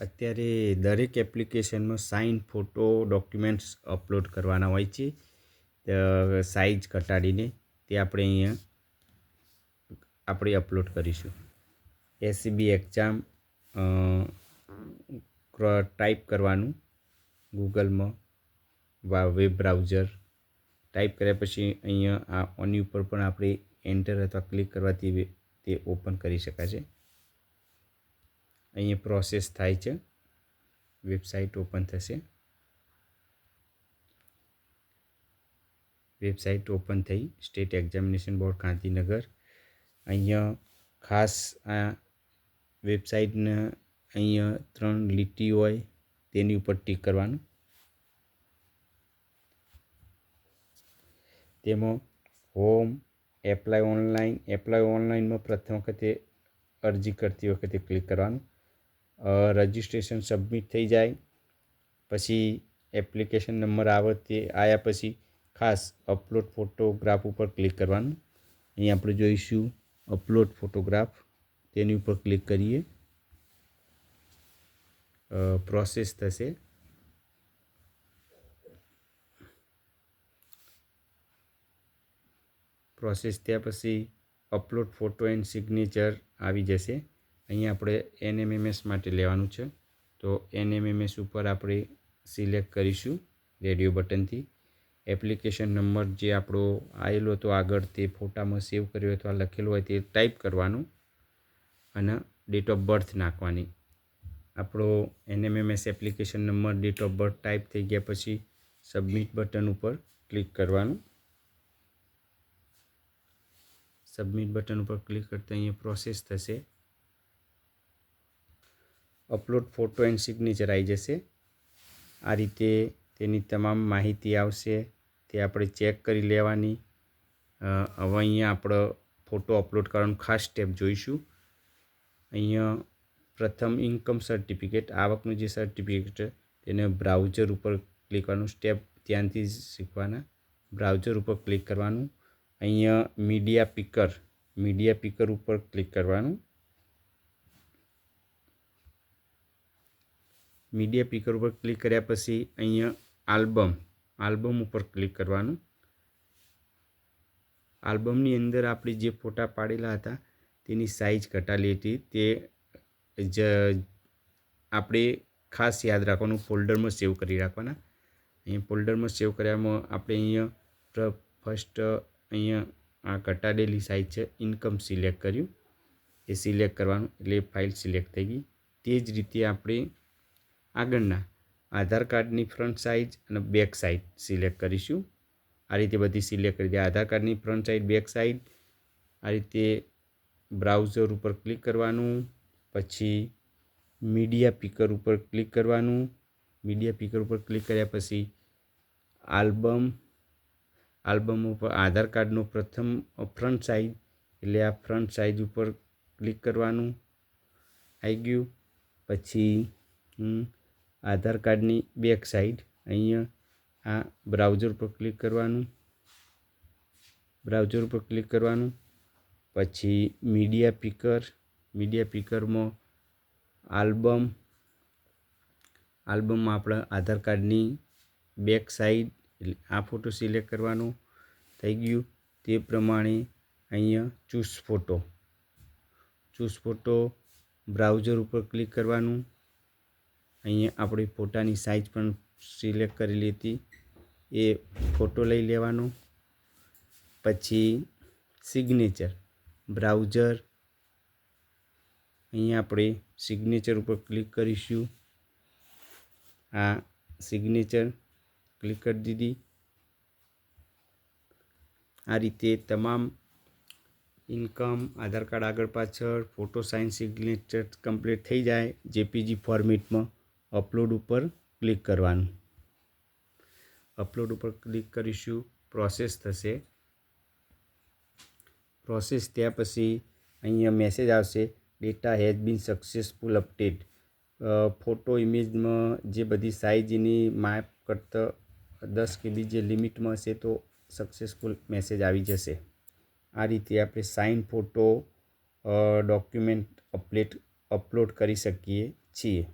અત્યારે દરેક એપ્લિકેશનમાં સાઇન ફોટો ડોક્યુમેન્ટ્સ અપલોડ કરવાના હોય છે. સાઇઝ ઘટાડીને તે આપણે અહીંયા આપણે અપલોડ કરીશું. એસસીબી એક્ઝામ ટાઈપ કરવાનું ગૂગલમાં વેબ બ્રાઉઝર, ટાઈપ કર્યા પછી અહીંયા આ ઓની ઉપર પણ આપણે એન્ટર અથવા ક્લિક કરવાથી તે ઓપન કરી શકાશે. અહીંયા પ્રોસેસ થાય છે. વેબસાઇટ ઓપન થશે. વેબસાઇટ ઓપન થઈ. State examination board Gandhinagar. અહીંયા ખાસ આ વેબસાઇટને અહીંયા ત્રણ લીટી હોય, તેની ઉપર ટીક કરવાનું. તેમાં હોમ એપ્લાય ઓનલાઈન એપ્લાય ઓનલાઈનમાં પ્રથમ વખતે અરજી કરતી વખતે ક્લિક કરવાનું. રજિસ્ટ્રેશન સબમિટ થઈ જાય પછી એપ્લિકેશન નંબર આવે તે આવ્યા પછી ખાસ અપલોડ ફોટોગ્રાફ ઉપર ક્લિક કરવાનું અહીં આપણે જોઈશું અપલોડ ફોટોગ્રાફ તેની ઉપર ક્લિક કરીએ પ્રોસેસ થશે પ્રોસેસ થયા પછી અપલોડ ફોટો એન્ડ સિગ્નેચર આવી જશે અહીંયા આપણે એનએમએમએસ માટે લેવાનું છે. તો એનએમએમએસ ઉપર આપણે સિલેક્ટ કરીશું રેડિયો બટનથી. એપ્લિકેશન નંબર જે આપણો આવેલો હતો આગળ તે ફોટામાં સેવ કર્યો અથવા લખેલો હોય તે ટાઈપ કરવાનું અને ડેટ ઓફ બર્થ નાખવાની. આપણો NMMS application number date of birth type થઈ ગયા પછી સબમિટ બટન ઉપર ક્લિક કરવાનું. સબમિટ બટન ઉપર ક્લિક કરતાં અહીંયા પ્રોસેસ થશે. અપલોડ ફોટો એન્ડ સિગ્નેચર આવી જશે. આ રીતે તેની તમામ માહિતી આવશે, તે આપણે ચેક કરી લેવાની. હવે અહીંયા આપણો ફોટો અપલોડ કરવાનું ખાસ સ્ટેપ જોઈશું. અહીંયા પ્રથમ ઇન્કમ સર્ટિફિકેટ, આવકનું જે સર્ટિફિકેટ તેને બ્રાઉઝર ઉપર ક્લિક કરવાનું, સ્ટેપ ત્યાંથી શીખવાના. બ્રાઉઝર ઉપર ક્લિક કરવાનું. અહીંયા મીડિયા પિકર મીડિયા પિકર ઉપર ક્લિક કરવાનું. મીડિયા પિકર ઉપર ક્લિક કર્યા પછી અહીંયા આલ્બમ આલ્બમ ઉપર ક્લિક કરવાનું. આલ્બમની અંદર આપણે જે ફોટા પાડેલા હતા, તેની સાઇઝ ઘટાડી હતી. તે જ, આપણે ખાસ યાદ રાખવાનું, ફોલ્ડરમાં સેવ કરી રાખવાના. અહીંયા ફોલ્ડરમાં સેવ કર્યામાં આપણે અહીંયા ફર્સ્ટ અહીંયા આ ઘટાડેલી સાઇઝ છે ઇન્કમ સિલેક્ટ કર્યું. એ સિલેક્ટ કરવાનું, એટલે ફાઇલ સિલેક્ટ થઈ ગઈ. તે જ રીતે આપણે આગળના આધાર કાર્ડની ફ્રન્ટ સાઇઝ અને બેક સાઇડ સિલેક્ટ કરીશું. આ રીતે બધી સિલેક્ટ કરી દે. આધાર કાર્ડની ફ્રન્ટ સાઇડ બેક સાઇડ આ રીતે બ્રાઉઝર ઉપર ક્લિક કરવાનું, પછી મીડિયા પિકર ઉપર ક્લિક કરવાનું. મીડિયા પિકર ઉપર ક્લિક કર્યા પછી આલ્બમ આલ્બમ ઉપર આધાર કાર્ડનો પ્રથમ, ફ્રન્ટ સાઇઝ, એટલે આ ફ્રન્ટ સાઇઝ ઉપર ક્લિક કરવાનું. આવી ગયું. પછી આધાર કાર્ડની બેક સાઈડ. અહીંયા આ બ્રાઉઝર પર ક્લિક કરવાનું. બ્રાઉઝર પર ક્લિક કરવાનું. પછી મીડિયા પિકર. મીડિયા પિકરમાં આલ્બમ. આલ્બમમાં આપણા આધાર કાર્ડની બેક સાઈડ એટલે આ ફોટો સિલેક્ટ કરવાનો થઈ ગયું. તે પ્રમાણે અહીંયા choose photo. Choose photo browser ઉપર ક્લિક કરવાનું. અહીંયા આપણી ફોટાની સાઇઝ પણ સિલેક્ટ કરેલી હતી. એ ફોટો લઈ લેવાનો. પછી સિગ્નેચર બ્રાઉઝર અહીંયા આપણે સિગ્નેચર ઉપર ક્લિક કરીશું. આ સિગ્નેચર ક્લિક કરી દીધી. આ રીતે તમામ ઇન્કમ આધાર કાર્ડ આગળ પાછળ ફોટો સાઇન સિગ્નેચર કમ્પ્લીટ થઈ જાય, જેપીજી ફોર્મેટમાં અપલોડ ઉપર ક્લિક કરવાનું. અપલોડ ઉપર ક્લિક કરીશું, પ્રોસેસ થશે. પ્રોસેસ થયા પછી અહીંયા મેસેજ આવશે data has been successful update photo ઇમેજમાં જે બધી સાઇઝ માપ કરતાં દસ કેબી જે લિમિટમાં હશે તો સક્સેસફુલ મેસેજ આવી જશે. આ રીતે આપણે સાઇન ફોટો ડોક્યુમેન્ટ અપલેટ અપલોડ કરી શકીએ છીએ.